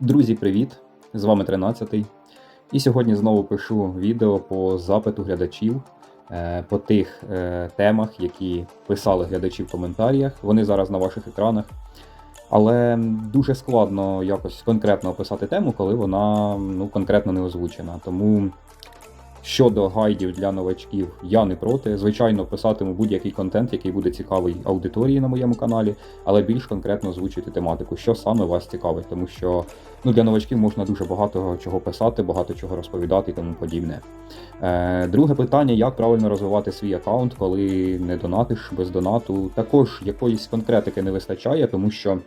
Друзі, привіт! З вами 13-й. І сьогодні знову пишу відео по запиту глядачів е, по тих е, темах, які писали глядачі в коментарях. Вони зараз на ваших екранах. Але дуже складно якось конкретно описати тему, коли вона ну, конкретно не озвучена. Тому щодо гайдів для новачків, я не проти. Звичайно, писатиму будь-який контент, який буде цікавий аудиторії на моєму каналі, але більш конкретно озвучуйте тематику, що саме вас цікавить, тому що ну, для новачків можна дуже багато чого писати, багато чого розповідати і тому подібне. Е, друге питання: як правильно розвивати свій аккаунт, коли не донатиш без донату. Також якоїсь конкретики не вистачає, тому що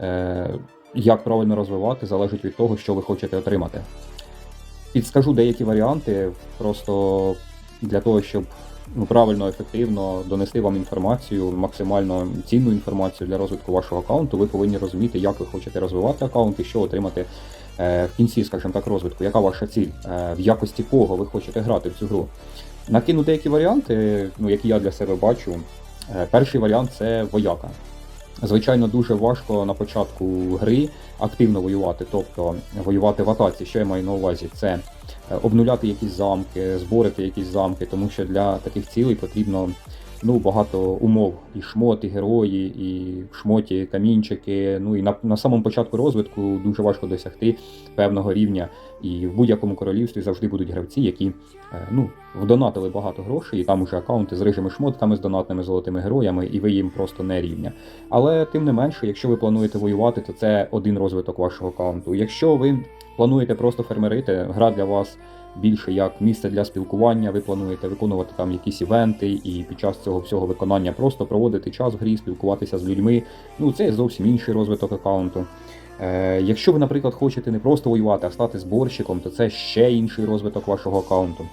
е, як правильно розвивати, залежить від того, що ви хочете отримати. Підскажу деякі варіанти, просто для того, щоб ну, правильно, ефективно донести вам інформацію, максимально цінну інформацію для розвитку вашого аккаунту, ви повинні розуміти, як ви хочете розвивати аккаунт і що отримати е, в кінці, скажімо так, розвитку, яка ваша ціль, е, в якості кого ви хочете грати в цю гру. Накину деякі варіанти, ну, які я для себе бачу. Е, перший варіант це вояка. Звичайно, дуже важко на початку гри активно воювати, тобто воювати в атаці. Що я маю на увазі? Це е, обнуляти якісь замки, зборити якісь замки, тому що для таких цілей потрібно ну, багато умов. І шмот, і герої, і шмоті камінчики. Ну і на, на самому початку розвитку дуже важко досягти певного рівня. І в будь-якому королівстві завжди будуть гравці, які е, ну, вдонатили багато грошей, і там уже аккаунти з рижими шмотками, з донатними золотими героями, і ви їм просто не рівня. Але тим не менше, якщо ви плануєте воювати, то це один розвиток вашого аккаунту. Якщо ви плануєте просто фермерити, гра для вас більше як місце для спілкування, ви плануєте виконувати там якісь івенти, і під час цього всього виконання просто проводити час в грі, спілкуватися з людьми. Ну це зовсім інший розвиток аккаунту. Е, Якщо ви, наприклад, хочете не просто воювати, а стати зборщиком, то це ще інший розвиток вашого аккаунту.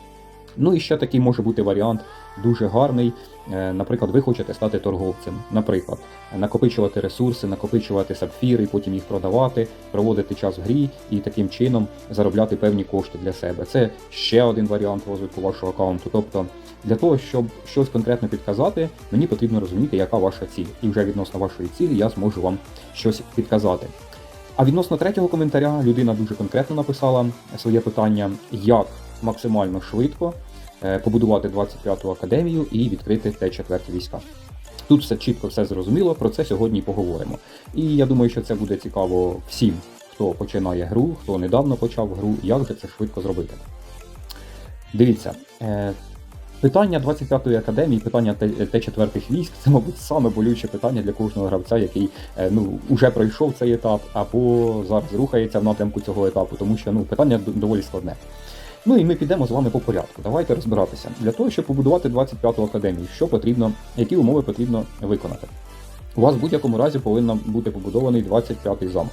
Ну і ще такий може бути варіант дуже гарний. Е, Наприклад, ви хочете стати торговцем, наприклад, накопичувати ресурси, накопичувати сапфіри, потім їх продавати, проводити час в грі і таким чином заробляти певні кошти для себе. Це ще один варіант розвитку вашого аккаунту. Тобто, для того, щоб щось конкретно підказати, мені потрібно розуміти, яка ваша ціль. І вже відносно вашої цілі я зможу вам щось підказати. А відносно третього коментаря людина дуже конкретно написала своє питання, як максимально швидко е, побудувати 25-ту академію і відкрити Т4 війська. Тут все чітко, все зрозуміло, про це сьогодні поговоримо. І я думаю, що це буде цікаво всім, хто починає гру, хто недавно почав гру, як же це швидко зробити. Дивіться, е, питання 25-ї академії, питання Т4 військ це, мабуть, саме болюче питання для кожного гравця, який е, ну, уже пройшов цей етап, або зараз рухається в напрямку цього етапу, тому що ну, питання доволі складне. Ну і ми підемо з вами по порядку. Давайте розбиратися. Для того, щоб побудувати 25-ту академію, що потрібно, які умови потрібно виконати. У вас в будь-якому разі повинен бути побудований 25-й замок.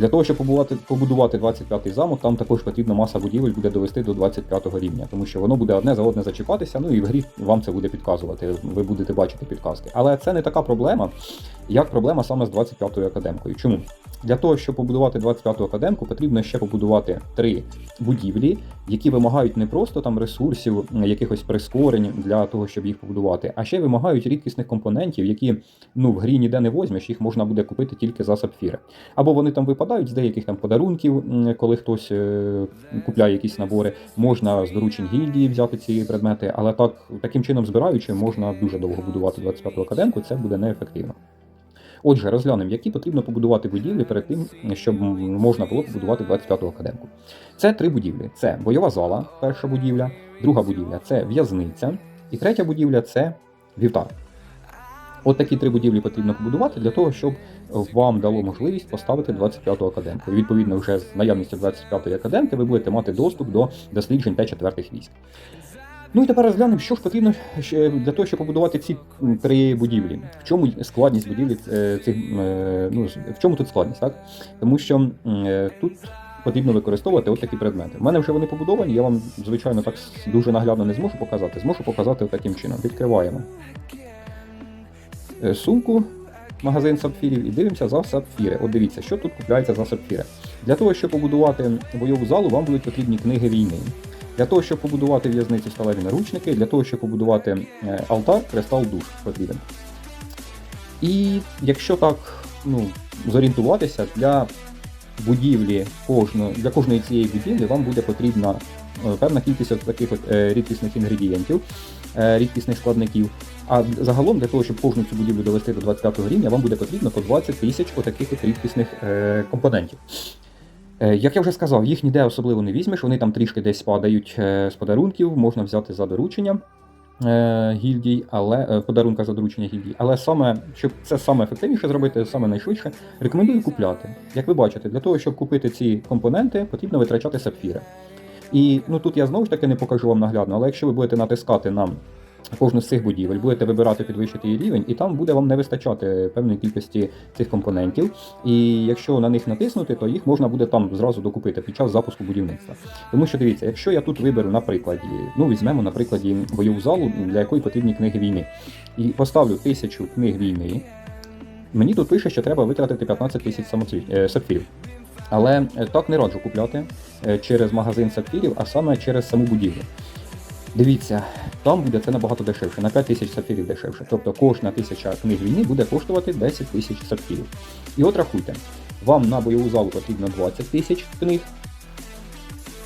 Для того, щоб побудувати, побудувати 25-й замок, там також потрібна маса будівель буде довести до 25-го рівня, тому що воно буде одне за одне зачіпатися, ну і в грі вам це буде підказувати, ви будете бачити підказки. Але це не така проблема, як проблема саме з 25-ю академкою. Чому? Для того, щоб побудувати 25-ту академку, потрібно ще побудувати три будівлі, які вимагають не просто там ресурсів, якихось прискорень для того, щоб їх побудувати, а ще вимагають рідкісних компонентів, які ну в грі ніде не возьмеш, їх можна буде купити тільки за сапфіри. Або вони там випадають з деяких там подарунків, коли хтось е, купляє якісь набори. Можна з доручень гільдії взяти ці предмети, але так таким чином збираючи, можна дуже довго будувати 25-ту академку, це буде неефективно. Отже, розглянемо, які потрібно побудувати будівлі перед тим, щоб можна було побудувати 25-ту академку. Це три будівлі: це бойова зала, перша будівля, друга будівля це в'язниця, і третя будівля це вівтар. От такі три будівлі потрібно побудувати для того, щоб вам дало можливість поставити 25-ту академку. І відповідно, вже з наявністю 25-ї академки ви будете мати доступ до досліджень Т4 військ. Ну і тепер розглянемо, що ж потрібно для того, щоб побудувати ці три будівлі. В чому складність будівлі е, цих е, ну в чому тут складність, так? Тому що е, тут потрібно використовувати ось такі предмети. У мене вже вони побудовані, я вам, звичайно, так дуже наглядно не зможу показати. Зможу показати таким чином. Відкриваємо сумку, магазин сапфірів, і дивимося за сапфіри. От дивіться, що тут купляється за сапфіри. Для того, щоб побудувати бойову залу, вам будуть потрібні книги війни. Для того, щоб побудувати в'язницю сталеві наручники, для того, щоб побудувати е, алтар, кристал душ потрібен. І якщо так ну, зорієнтуватися, для будівлі кожно, для кожної цієї будівлі вам буде потрібна е, певна кількість таких от е, рідкісних інгредієнтів, рідкісних складників. А загалом для того, щоб кожну цю будівлю довести до 25 рівня, вам буде потрібно по 20 тисяч отаких от рідкісних компонентів. Е, Як я вже сказав, їх ніде особливо не візьмеш, вони там трішки десь падають е, з подарунків, можна взяти за доручення е, гільдій, але подарунка за доручення гільдій. Але саме, щоб це саме ефективніше зробити, саме найшвидше, рекомендую купляти. Як ви бачите, для того, щоб купити ці компоненти, потрібно витрачати сапфіри. І ну тут я знову ж таки не покажу вам наглядно, але якщо ви будете натискати на кожну з цих будівель, будете вибирати підвищити її рівень, і там буде вам не вистачати певної кількості цих компонентів. І якщо на них натиснути, то їх можна буде там зразу докупити під час запуску будівництва. Тому що дивіться, якщо я тут виберу на прикладі, ну візьмемо на прикладі бойову залу, для якої потрібні книги війни, і поставлю тисячу книг війни, мені тут пише, що треба витратити 15 тисяч е, сапфірів. Але е, так не раджу купляти е, через магазин сапфірів, а саме через саму будівлю. Дивіться, там буде це набагато дешевше, на 5 тисяч сапфірів дешевше. Тобто кожна тисяча книг війни буде коштувати 10 тисяч сапфірів. І от рахуйте, вам на бойову залу потрібно 20 тисяч книг,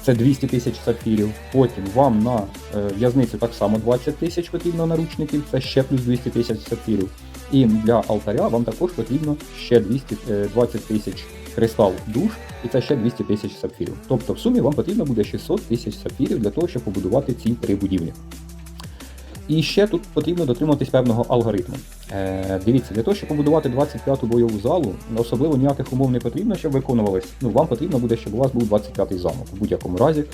це 200 тисяч сапфірів. Потім вам на е, в'язницю так само 20 тисяч потрібно наручників, це ще плюс 200 тисяч сапфірів. І для алтаря вам також потрібно ще 220 тисяч кристал душ, і це ще 200 тисяч сапфірів. Тобто в сумі вам потрібно буде 600 тисяч сапфірів для того, щоб побудувати ці три будівлі. І ще тут потрібно дотримуватись певного алгоритму. Е, дивіться, для того, щоб побудувати 25-ту бойову залу, особливо ніяких умов не потрібно, щоб виконувались. Ну, вам потрібно буде, щоб у вас був 25-й замок в будь-якому разі.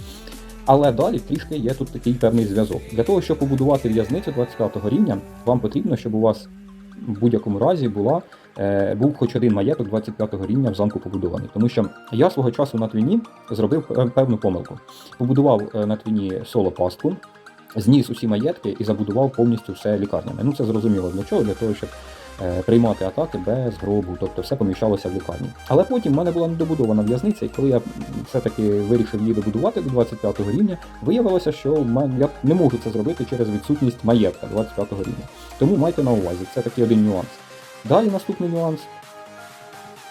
Але далі трішки є тут такий певний зв'язок. Для того, щоб побудувати в'язницю 25-го рівня, вам потрібно, щоб у вас в будь-якому разі була, е, був хоч один маєток 25-го рівня в замку побудований. Тому що я свого часу на твіні зробив певну помилку. Побудував е, на твіні соло пастку, зніс усі маєтки і забудував повністю все лікарнями. Ну це зрозуміло для чого? Для того, щоб е, приймати атаки без гробу, тобто все поміщалося в лікарні. Але потім в мене була недобудована в'язниця, і коли я все-таки вирішив її добудувати до 25-го рівня, виявилося, що я не можу це зробити через відсутність маєтка 25-го рівня. Тому майте на увазі, це такий один нюанс. Далі наступний нюанс.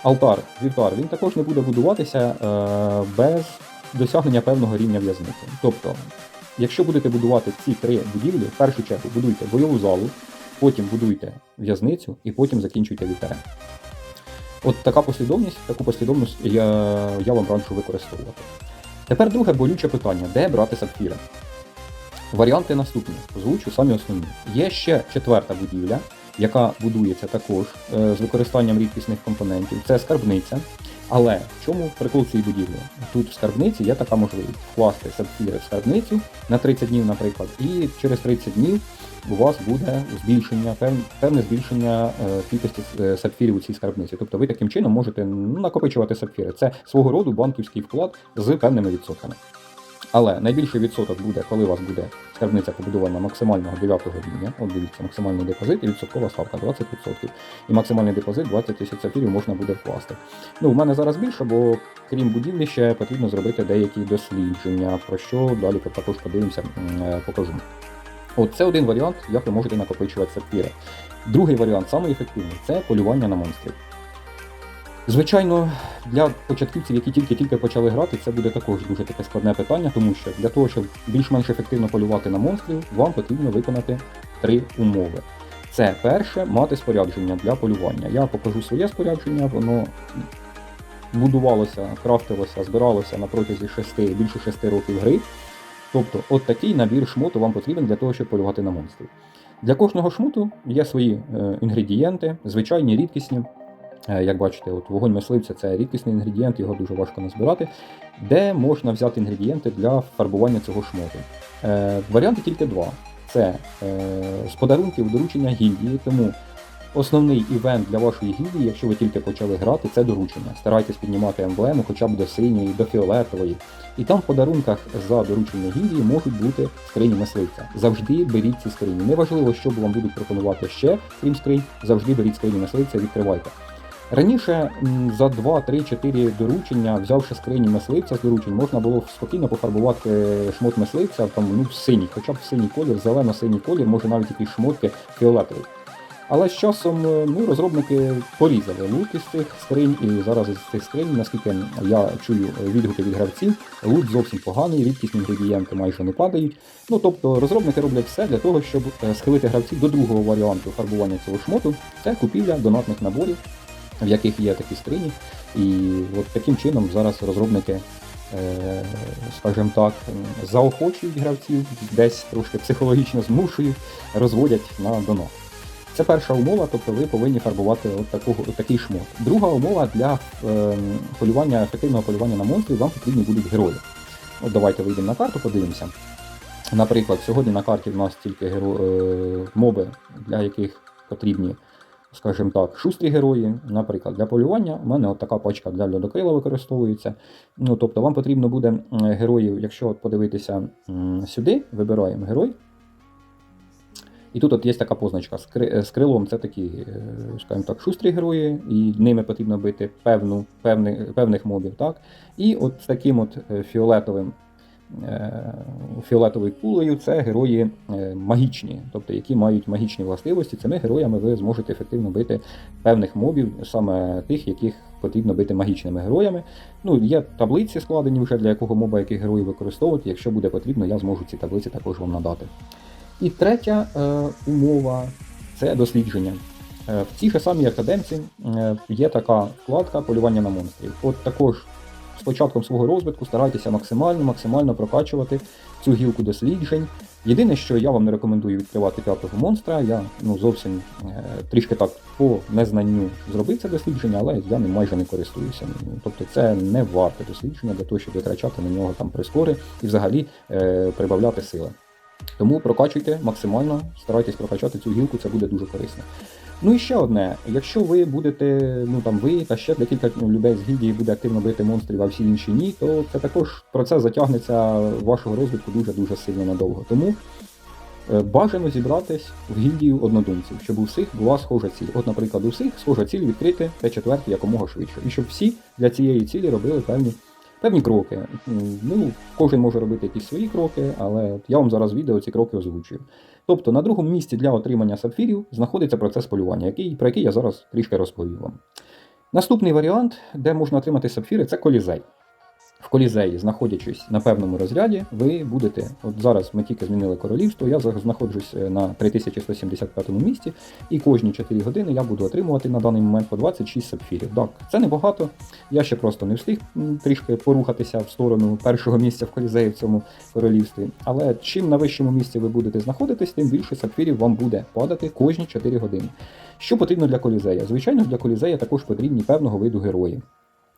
Алтар, вівтар, він також не буде будуватися е, без досягнення певного рівня в'язниці. Тобто, якщо будете будувати ці три будівлі, в першу чергу будуйте бойову залу, потім будуйте в'язницю і потім закінчуйте вівтарем. От така послідовність, таку послідовність я, я вам раджу використовувати. Тепер друге болюче питання: де брати сапфіри? Варіанти наступні, озвучу самі основні. Є ще четверта будівля, яка будується також е, з використанням рідкісних компонентів. Це скарбниця. Але в чому прикол цієї будівлі? Тут в скарбниці є така можливість вкласти сапфіри в скарбницю на 30 днів, наприклад, і через 30 днів у вас буде збільшення, певне збільшення е, кількості е, сапфірів у цій скарбниці. Тобто ви таким чином можете накопичувати сапфіри. Це свого роду банківський вклад з певними відсотками. Але найбільший відсоток буде, коли у вас буде скарбниця побудована максимального 9 рівня. От дивіться, максимальний депозит і відсоткова ставка 20%. І максимальний депозит 20 тисяч сапфірів можна буде вкласти. Ну, в мене зараз більше, бо крім будівлі ще потрібно зробити деякі дослідження, про що далі також подивимося, е, покажу. От це один варіант, як ви можете накопичувати сапфіри. Другий варіант, самий це полювання на монстрів. Звичайно, для початківців, які тільки-тільки почали грати, це буде також дуже таке складне питання, тому що для того, щоб більш-менш ефективно полювати на монстрів, вам потрібно виконати три умови. Це перше мати спорядження для полювання. Я покажу своє спорядження, воно будувалося, крафтилося, збиралося на протязі 6, більше 6 років гри. Тобто, от такий набір шмоту вам потрібен для того, щоб полювати на монстрів. Для кожного шмоту є свої е, інгредієнти, звичайні, рідкісні. Е, Як бачите, от вогонь мисливця це рідкісний інгредієнт, його дуже важко назбирати. Де можна взяти інгредієнти для фарбування цього шмоту? Е, варіанти тільки два: це е, з подарунків доручення гільдії, тому основний івент для вашої гільдії, якщо ви тільки почали грати, це доручення. Старайтесь піднімати емблему, хоча б до синьої, до фіолетової. І там в подарунках за доручення гільдії можуть бути скрині мисливця. Завжди беріть ці скрині. Неважливо, що вам будуть пропонувати ще, крім скринь, завжди беріть скрині мисливця, відкривайте. Раніше за 2, 3, 4 доручення, взявши скрині мисливця з доручень, можна було спокійно пофарбувати шмот мисливця там, ну, в синій, хоча б в синій колір, зелено-синій колір, може навіть якісь шмотки фіолетові. Але з часом е, ну, розробники порізали лут із цих скринь, і зараз із цих скринь, наскільки я чую відгуки від гравців, лут зовсім поганий, рідкісні інгредієнти майже не падають. Ну тобто розробники роблять все для того, щоб е, схилити гравців до другого варіанту фарбування цього шмоту. Це купівля донатних наборів, в яких є такі скрині. І от таким чином зараз розробники. е, Скажімо так, заохочують гравців, десь трошки психологічно змушують, розводять на донат. Це перша умова, тобто ви повинні фарбувати от такого, от такий шмот. Друга умова для е, полювання, ефективного полювання на монстрів вам потрібні будуть герої. От давайте вийдемо на карту, подивимося. Наприклад, сьогодні на карті в нас тільки геро... е, моби, для яких потрібні, скажімо так, шустрі герої. Наприклад, для полювання у мене от така пачка для льодокрила використовується. Ну, тобто вам потрібно буде героїв, якщо от подивитися сюди, вибираємо герой. І тут от є така позначка з, крилом, це такі, е, скажімо так, шустрі герої, і ними потрібно бити певну, певни, певних мобів. Так? І от з таким от е, фіолетовим, фіолетовою кулею це герої е, магічні, тобто які мають магічні властивості. Цими героями ви зможете ефективно бити певних мобів, саме тих, яких потрібно бити магічними героями. Ну, є таблиці складені вже для якого моба яких героїв використовувати. Якщо буде потрібно, я зможу ці таблиці також вам надати. І третя е, умова це дослідження. Е, в цій же самій академці е, є така вкладка полювання на монстрів. От також з початком свого розвитку старайтеся максимально, максимально прокачувати цю гілку досліджень. Єдине, що я вам не рекомендую відкривати п'ятого монстра, я ну, зовсім е, трішки так по незнанню зробив це дослідження, але я ним майже не користуюся. Тобто це не варте дослідження для того, щоб витрачати на нього там прискори і взагалі е, прибавляти сили. Тому прокачуйте максимально, старайтесь прокачати цю гілку, це буде дуже корисно. Ну і ще одне, якщо ви будете, ну там ви та ще декілька людей з гільдії буде активно бити монстрів, а всі інші ні, то це також процес затягнеться вашого розвитку дуже-дуже сильно надовго. Тому е, бажано зібратись в гільдію однодумців, щоб у всіх була схожа ціль. От, наприклад, у всіх схожа ціль відкрити Т4 якомога швидше. І щоб всі для цієї цілі робили певні Певні кроки. Ну, кожен може робити якісь свої кроки, але я вам зараз відео ці кроки озвучую. Тобто на другому місці для отримання сапфірів знаходиться процес полювання, який, про який я зараз трішки розповім вам. Наступний варіант, де можна отримати сапфіри, це колізей. В колізеї, знаходячись на певному розряді, ви будете. От зараз ми тільки змінили королівство, я знаходжусь е, на 3175 місці, і кожні 4 години я буду отримувати на даний момент по 26 сапфірів. Так, це небагато. Я ще просто не встиг трішки порухатися в сторону першого місця в колізеї в цьому королівстві. Але чим на вищому місці ви будете знаходитись, тим більше сапфірів вам буде падати кожні 4 години. Що потрібно для колізея? Звичайно, для колізея також потрібні певного виду герої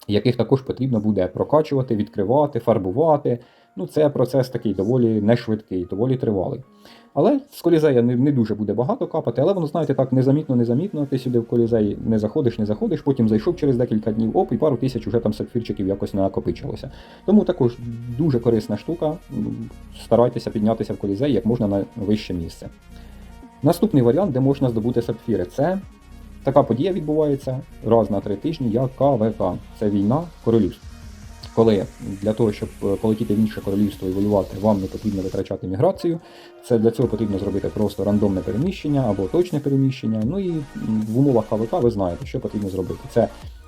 яких також потрібно буде прокачувати, відкривати, фарбувати. Ну, це процес такий доволі нешвидкий, доволі тривалий. Але з колізея не, не дуже буде багато капати, але воно, знаєте, так незамітно, незамітно. Ти сюди в колізей не заходиш, не заходиш, потім зайшов через декілька днів, оп, і пару тисяч уже там сапфірчиків якось накопичилося. Тому також дуже корисна штука. Старайтеся піднятися в колізей як можна на вище місце. Наступний варіант, де можна здобути сапфіри, це Така подія відбувається раз на три тижні, як КВК. Це війна королівств. Коли для того, щоб е, полетіти в інше королівство і воювати, вам не потрібно витрачати міграцію. Це для цього потрібно зробити просто рандомне переміщення або точне переміщення. Ну і в умовах КВК ви знаєте, що потрібно зробити. Це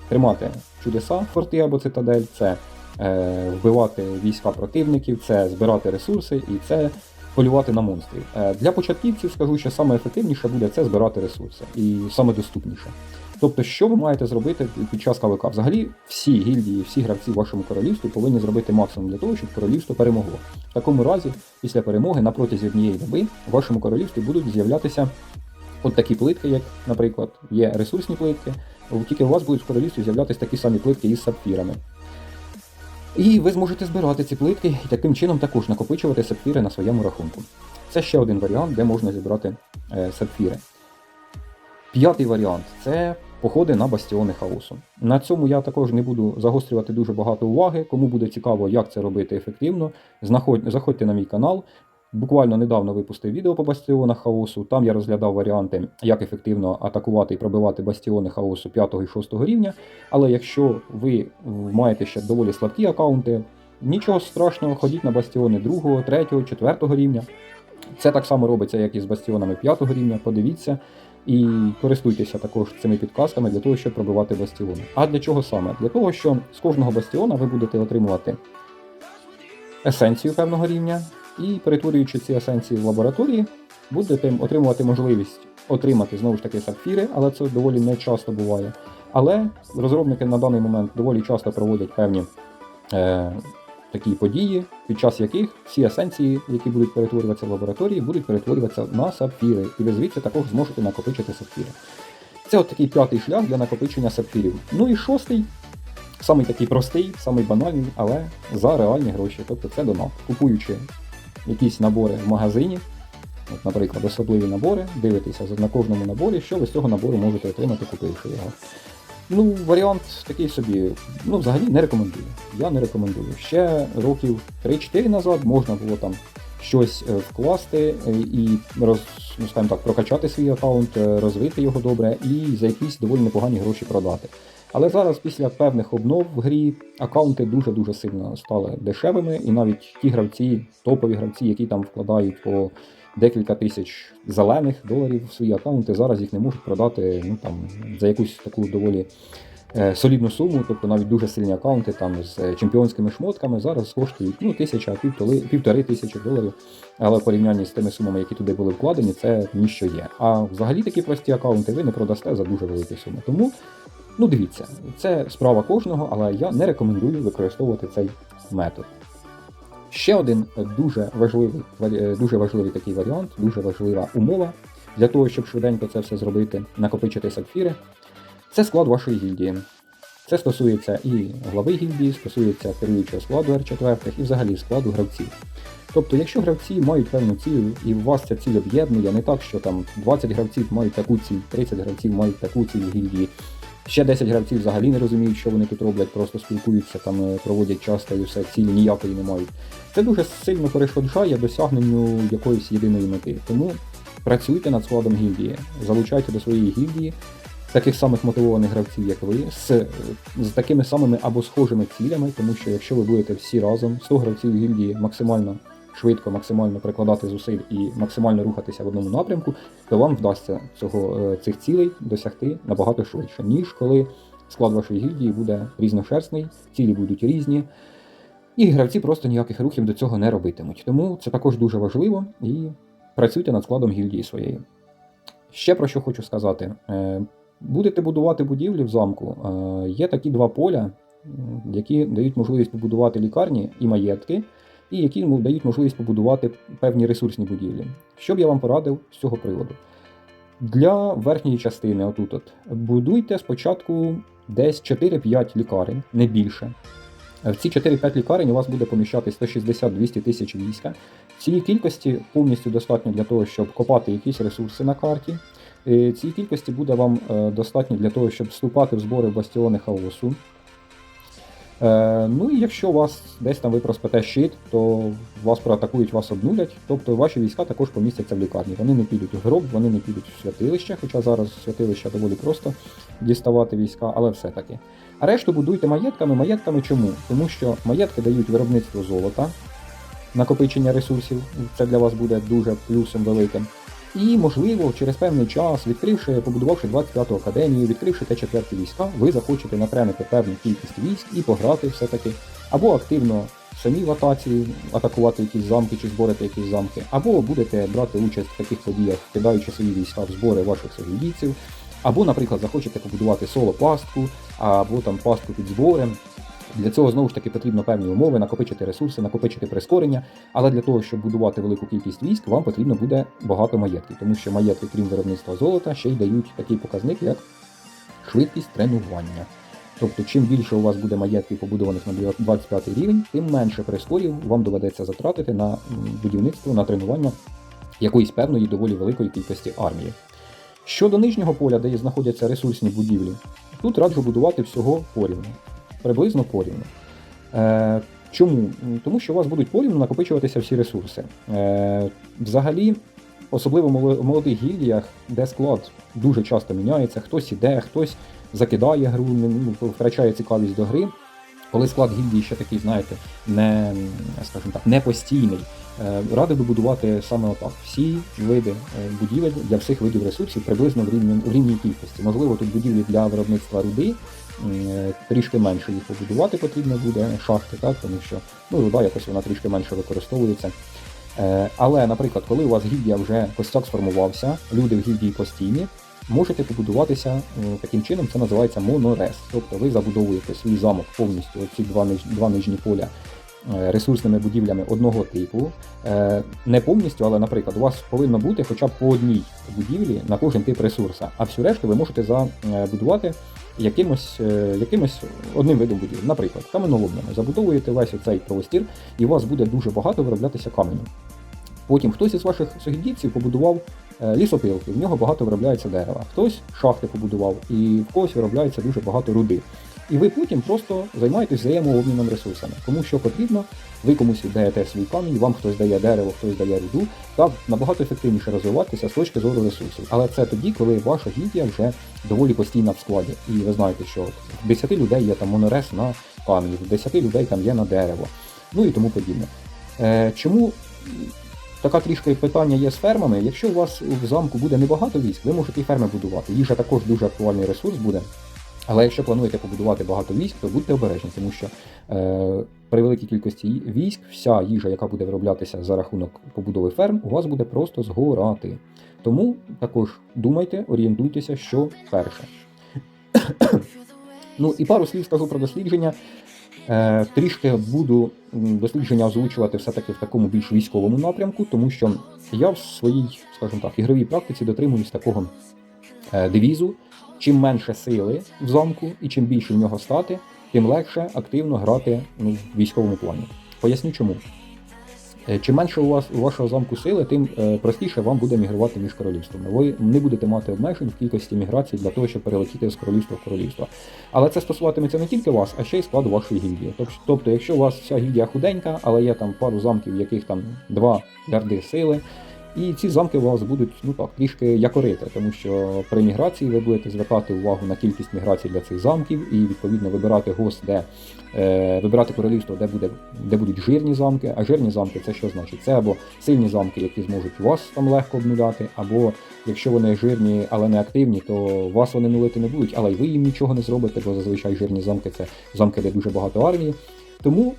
тримати чудеса, форти або цитадель, це е, вбивати війська противників, це збирати ресурси і це полювати на монстрів. Е, Для початківців скажу, що саме ефективніше буде це збирати ресурси і саме доступніше. Тобто, що ви маєте зробити під час КВК? Взагалі, всі гільдії, всі гравці в вашому королівстві повинні зробити максимум для того, щоб королівство перемогло. В такому разі, після перемоги, на протязі однієї доби в вашому королівстві будуть з'являтися от такі плитки, як, наприклад, є ресурсні плитки. Тільки у вас будуть в королівстві з'являтися такі самі плитки із сапфірами. І ви зможете збирати ці плитки і таким чином також накопичувати сапфіри на своєму рахунку. Це ще один варіант, де можна зібрати е, сапфіри. П'ятий варіант це походи на бастіони хаосу. На цьому я також не буду загострювати дуже багато уваги. Кому буде цікаво, як це робити ефективно, заходьте на мій канал. Буквально недавно випустив відео по бастіонах хаосу. Там я розглядав варіанти, як ефективно атакувати і пробивати бастіони хаосу 5 і 6 рівня. Але якщо ви маєте ще доволі слабкі аккаунти, нічого страшного, ходіть на бастіони 2, 3, 4 рівня. Це так само робиться, як і з бастіонами 5 рівня. Подивіться, І користуйтеся також цими підказками для того, щоб пробивати бастіони. А для чого саме? Для того, що з кожного бастіона ви будете отримувати есенцію певного рівня, і перетворюючи ці есенції в лабораторії, будете отримувати можливість отримати знову ж таки сапфіри, але це доволі не часто буває. Але розробники на даний момент доволі часто проводять певні е, такі події, під час яких всі есенції, які будуть перетворюватися в лабораторії, будуть перетворюватися на сапфіри. І ви звідси також зможете накопичити сапфіри. Це от такий п'ятий шлях для накопичення сапфірів. Ну і шостий, самий такий простий, самий банальний, але за реальні гроші. Тобто це донат. Купуючи якісь набори в магазині, от, наприклад, особливі набори, дивитеся на кожному наборі, що ви з цього набору можете отримати, купивши його. Ну, варіант такий собі, ну, взагалі не рекомендую. Я не рекомендую. Ще років 3-4 назад можна було там щось е, вкласти е, і роз, ну, скажімо так, прокачати свій аккаунт, е, розвити його добре і за якісь доволі непогані гроші продати. Але зараз, після певних обнов в грі, аккаунти дуже-дуже сильно стали дешевими, і навіть ті гравці, топові гравці, які там вкладають по декілька тисяч зелених доларів в свої аккаунти, зараз їх не можуть продати ну, там, за якусь таку доволі е, солідну суму, тобто навіть дуже сильні аккаунти там з е, чемпіонськими шмотками зараз коштують ну, тисяча, півтори, півтори тисячі доларів. Але в порівнянні з тими сумами, які туди були вкладені, це ніщо є. А взагалі такі прості аккаунти ви не продасте за дуже великі суми. Тому Ну, дивіться, це справа кожного, але я не рекомендую використовувати цей метод. Ще один дуже важливий, дуже важливий такий варіант, дуже важлива умова для того, щоб швиденько це все зробити, накопичити сапфіри. Це склад вашої гільдії. Це стосується і глави гільдії, стосується керуючого складу R4 і взагалі складу гравців. Тобто, якщо гравці мають певну ціль, і у вас ця ціль об'єднує, не так, що там 20 гравців мають таку ціль, 30 гравців мають таку ціль в гільдії, Ще 10 гравців взагалі не розуміють, що вони тут роблять, просто спілкуються, там е, проводять часто і все, цілі ніякої не мають. Це дуже сильно перешкоджає досягненню якоїсь єдиної мети. Тому працюйте над складом гільдії, залучайте до своєї гільдії таких самих мотивованих гравців, як ви, з, з такими самими або схожими цілями, тому що якщо ви будете всі разом, 100 гравців гільдії максимально швидко, максимально прикладати зусиль і максимально рухатися в одному напрямку, то вам вдасться цього, е, цих цілей досягти набагато швидше, ніж коли склад вашої гільдії буде різношерстний, цілі будуть різні, і гравці просто ніяких рухів до цього не робитимуть. Тому це також дуже важливо і працюйте над складом гільдії своєї. Ще про що хочу сказати. Е, Будете будувати будівлі в замку, е, є такі два поля, які дають можливість побудувати лікарні і маєтки, і які дають можливість побудувати певні ресурсні будівлі. Що б я вам порадив з цього приводу? Для верхньої частини, отут, от, будуйте спочатку десь 4-5 лікарень, не більше. В ці 4-5 лікарень у вас буде поміщати 160-200 тисяч війська. Цієї кількості повністю достатньо для того, щоб копати якісь ресурси на карті. Е, Цієї кількості буде вам е, достатньо для того, щоб вступати в збори в бастіони хаосу. Е, ну і якщо у вас десь там ви проспете щит, то вас проатакують, вас обнулять. Тобто ваші війська також помістяться в лікарні. Вони не підуть в гроб, вони не підуть в святилище, хоча зараз святилища доволі просто діставати війська, але все-таки. А решту будуйте маєтками. Маєтками чому? Тому що маєтки дають виробництво золота, накопичення ресурсів. Це для вас буде дуже плюсом великим. І, можливо, через певний час, відкривши, побудувавши 25-ту академію, відкривши Т4 війська, ви захочете натренити певну кількість військ і пограти все-таки, або активно самі в атаці атакувати якісь замки чи зборити якісь замки, або будете брати участь в таких подіях, кидаючи свої війська в збори ваших союзійців, або, наприклад, захочете побудувати соло-пастку, або там пастку під зборем. Для цього знову ж таки потрібно певні умови, накопичити ресурси, накопичити прискорення. Але для того, щоб будувати велику кількість військ, вам потрібно буде багато маєтків, тому що маєтки, крім виробництва золота, ще й дають такий показник, як швидкість тренування. Тобто, чим більше у вас буде маєтків, побудованих на 25 рівень, тим менше прискорів вам доведеться затратити на будівництво, на тренування якоїсь певної доволі великої кількості армії. Щодо нижнього поля, де знаходяться ресурсні будівлі, тут раджу будувати всього порівну приблизно порівну. Е, чому? Тому що у вас будуть порівну накопичуватися всі ресурси. Е, взагалі, особливо в молодих гільдіях, де склад дуже часто міняється, хтось іде, хтось закидає гру, ну, втрачає цікавість до гри. Коли склад гільдії ще такий, знаєте, не, скажімо так, не постійний, е, радив би будувати саме отак. Всі види е, будівель для всіх видів ресурсів приблизно в рівні, в рівній кількості. Можливо, тут будівлі для виробництва руди, трішки менше їх побудувати потрібно буде, шахти, так, тому що ну, руда якось вона трішки менше використовується. Е, Але, наприклад, коли у вас гільдія вже костяк сформувався, люди в гільдії постійні, можете побудуватися е, таким чином, це називається монорез. Тобто ви забудовуєте свій замок повністю, оці два, два нижні поля е, ресурсними будівлями одного типу. Е, Не повністю, але, наприклад, у вас повинно бути хоча б по одній будівлі на кожен тип ресурса, а всю решту ви можете забудувати якимось, е, якимось одним видом будівель. Наприклад, каменоломнями. Забудовуєте весь оцей простір, і у вас буде дуже багато вироблятися каменю. Потім хтось із ваших согідівців побудував е, лісопилки, в нього багато виробляється дерева. Хтось шахти побудував, і в когось виробляється дуже багато руди. І ви потім просто займаєтесь взаємообміном ресурсами. Кому що потрібно, ви комусь віддаєте свій камінь, вам хтось дає дерево, хтось дає руду, так набагато ефективніше розвиватися з точки зору ресурсів. Але це тоді, коли ваша гільдія вже доволі постійна в складі. І ви знаєте, що в 10 людей є там монорез на камінь, в 10 людей там є на дерево, ну і тому подібне. Е, чому Така трішки питання є з фермами. Якщо у вас в замку буде небагато військ, ви можете і ферми будувати. Їжа також дуже актуальний ресурс буде. Але якщо плануєте побудувати багато військ, то будьте обережні, тому що е, при великій кількості військ вся їжа, яка буде вироблятися за рахунок побудови ферм, у вас буде просто згорати. Тому також думайте, орієнтуйтеся, що перше. ну і пару слів скажу про дослідження. Е, трішки буду дослідження озвучувати все-таки в такому більш військовому напрямку, тому що я в своїй, скажімо так, ігровій практиці дотримуюсь такого е, девізу. Чим менше сили в замку і чим більше в нього стати, тим легше активно грати ну, в військовому плані. Поясню чому. Е, Чим менше у вас у вашого замку сили, тим е, простіше вам буде мігрувати між королівствами. Ви не будете мати обмежень в кількості міграцій для того, щоб перелетіти з королівства в королівство. Але це стосуватиметься не тільки вас, а ще й складу вашої гільдії. Тоб- Тобто, якщо у вас вся гільдія худенька, але є там пару замків, в яких там два ярди сили, і ці замки у вас будуть ну так трішки якорити, тому що при міграції ви будете звертати увагу на кількість міграцій для цих замків і відповідно вибирати гост, де е, вибирати королівство, де буде де будуть жирні замки. А жирні замки це що значить? Це або сильні замки, які зможуть вас там легко обнуляти, або якщо вони жирні, але не активні, то вас вони нулити не будуть, але й ви їм нічого не зробите, бо зазвичай жирні замки це замки, де дуже багато армії. Тому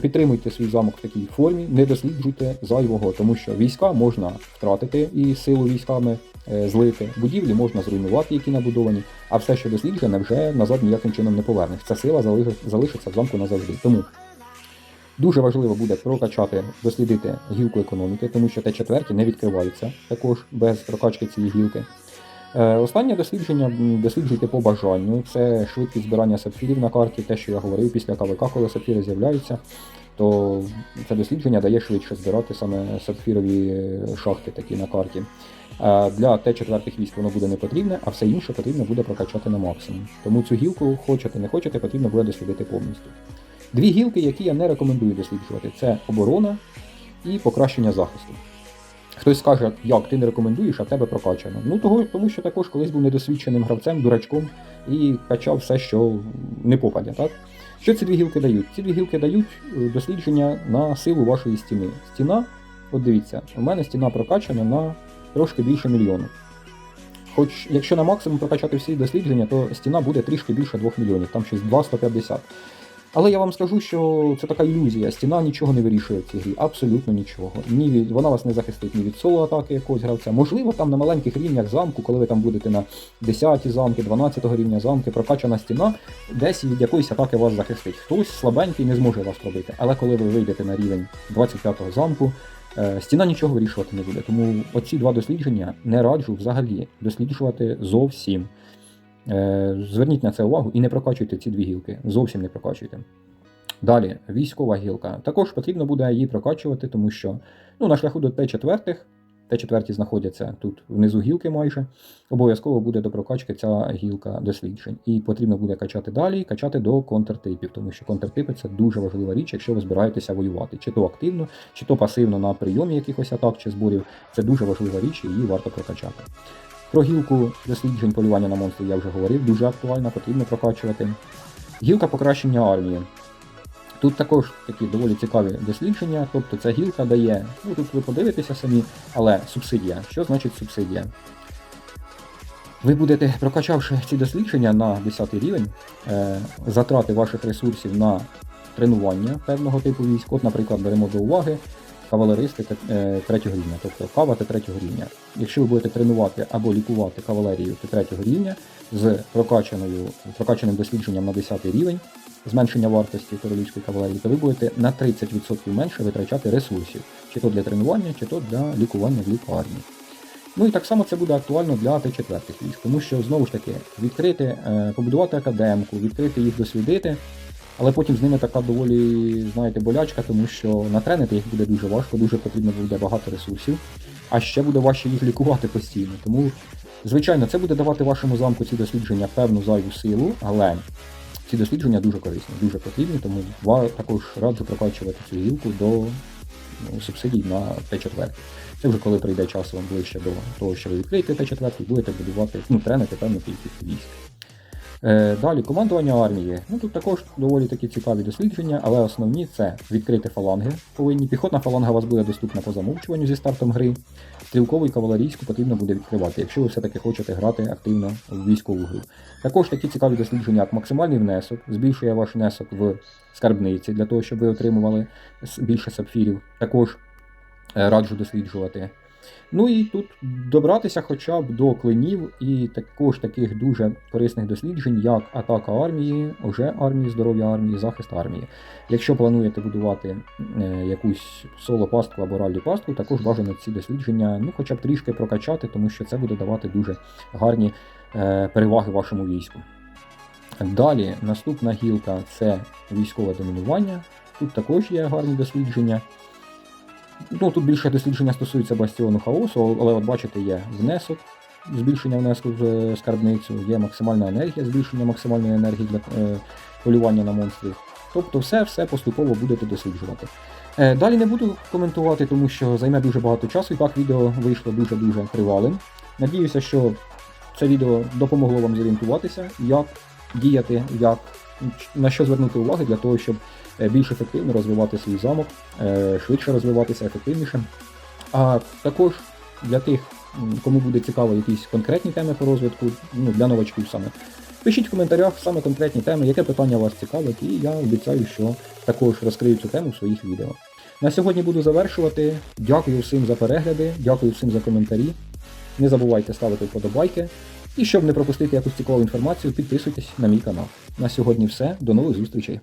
підтримуйте свій замок в такій формі, не досліджуйте зайвого, тому що війська можна втратити і силу військами е, злити, будівлі можна зруйнувати, які набудовані, а все, що досліджене, вже назад ніяким чином не повернеш. Ця сила залишиться в замку назавжди. Тому дуже важливо буде прокачати, дослідити гілку економіки, тому що те четверті не відкриваються також без прокачки цієї гілки. Е, Останнє дослідження досліджуйте по бажанню. Це швидкість збирання сапфірів на карті, те, що я говорив після КВК, коли сапфіри з'являються, то це дослідження дає швидше збирати саме сапфірові шахти такі на карті. Е, Для Т4 військ воно буде не потрібне, а все інше потрібно буде прокачати на максимум. Тому цю гілку, хочете, не хочете, потрібно буде дослідити повністю. Дві гілки, які я не рекомендую досліджувати, це оборона і покращення захисту. Хтось скаже, як ти не рекомендуєш, а в тебе прокачано. Ну того, тому що також колись був недосвідченим гравцем, дурачком і качав все, що не попадя, так? Що ці дві гілки дають? Ці дві гілки дають е, дослідження на силу вашої стіни. Стіна, от дивіться, у мене стіна прокачана на трошки більше мільйону. Хоч якщо на максимум прокачати всі дослідження, то стіна буде трішки більше 2 мільйонів, там щось 2,150. Але я вам скажу, що це така ілюзія. Стіна нічого не вирішує в цій грі, абсолютно нічого. Ні від вона вас не захистить ні від соло атаки якогось гравця. Можливо, там на маленьких рівнях замку, коли ви там будете на 10-ті замки, 12 рівня замки, прокачана стіна, десь від якоїсь атаки вас захистить. Хтось слабенький не зможе вас пробити. Але коли ви вийдете на рівень 25-го замку, е, стіна нічого вирішувати не буде. Тому оці два дослідження не раджу взагалі досліджувати зовсім. Е, Зверніть на це увагу і не прокачуйте ці дві гілки. Зовсім не прокачуйте. Далі, військова гілка. Також потрібно буде її прокачувати, тому що ну, на шляху до Т4, Т4 знаходяться тут внизу гілки майже. Обов'язково буде до прокачки ця гілка досліджень. І потрібно буде качати далі, качати до контртипів, тому що контртипи це дуже важлива річ, якщо ви збираєтеся воювати. Чи то активно, чи то пасивно на прийомі якихось атак чи зборів. Це дуже важлива річ, і її варто прокачати. Про гілку досліджень полювання на монстрів я вже говорив, дуже актуальна, потрібно прокачувати. Гілка покращення армії. Тут також такі доволі цікаві дослідження, тобто ця гілка дає, ну тут ви подивитеся самі, але субсидія. Що значить субсидія? Ви будете, прокачавши ці дослідження на 10 рівень, е, затрати ваших ресурсів на тренування певного типу військ. От, наприклад, беремо до уваги кавалеристи е, третього рівня, тобто кава та третього рівня. Якщо ви будете тренувати або лікувати кавалерію та третього рівня з прокачаною, прокачаним дослідженням на 10 рівень, зменшення вартості королівської кавалерії, то ви будете на 30% менше витрачати ресурсів, чи то для тренування, чи то для лікування в лікарні. Ну і так само це буде актуально для Т4 військ, тому що знову ж таки відкрити, е, побудувати академку, відкрити їх, дослідити, але потім з ними така доволі, знаєте, болячка, тому що натренити їх буде дуже важко, дуже потрібно буде багато ресурсів, а ще буде важче їх лікувати постійно. Тому, звичайно, це буде давати вашому замку ці дослідження певну зайву силу, але ці дослідження дуже корисні, дуже потрібні, тому ва- також раджу прокачувати цю гілку до ну, субсидій на Т4. Це вже коли прийде час вам ближче до того, що ви відкриєте Т4 будете будувати, ну, тренити певну кількість військ. Е, далі, командування армії. Ну тут також доволі такі цікаві дослідження, але основні це відкрити фаланги повинні. Піхотна фаланга у вас буде доступна по замовчуванню зі стартом гри. Стрілкову і кавалерійську потрібно буде відкривати, якщо ви все-таки хочете грати активно в військову гру. Також такі цікаві дослідження, як максимальний внесок, збільшує ваш внесок в скарбниці для того, щоб ви отримували більше сапфірів. Також е, раджу досліджувати. Ну і тут добратися хоча б до клинів і також таких дуже корисних досліджень, як атака армії, уже армії, здоров'я армії, захист армії. Якщо плануєте будувати е, якусь соло-пастку або раллі-пастку, також бажано ці дослідження ну, хоча б трішки прокачати, тому що це буде давати дуже гарні е, переваги вашому війську. Далі наступна гілка це військове домінування. Тут також є гарні дослідження. Ну, тут більше дослідження стосується бастіону хаосу, але от бачите, є внесок, збільшення внеску в е, скарбницю, є максимальна енергія, збільшення максимальної енергії для е, полювання на монстрів. Тобто все все поступово будете досліджувати. Е, далі не буду коментувати, тому що займе дуже багато часу, і так відео вийшло дуже-дуже тривалим. Надіюся, що це відео допомогло вам зорієнтуватися, як діяти, як, на що звернути увагу для того, щоб е, більш ефективно розвивати свій замок, е, швидше розвиватися, ефективніше. А також для тих, кому буде цікаво якісь конкретні теми по розвитку, ну, для новачків саме. Пишіть в коментарях саме конкретні теми, яке питання вас цікавить, і я обіцяю, що також розкрию цю тему в своїх відео. На сьогодні буду завершувати. Дякую всім за перегляди, дякую всім за коментарі. Не забувайте ставити вподобайки. І щоб не пропустити якусь цікаву інформацію, підписуйтесь на мій канал. На сьогодні все. До нових зустрічей.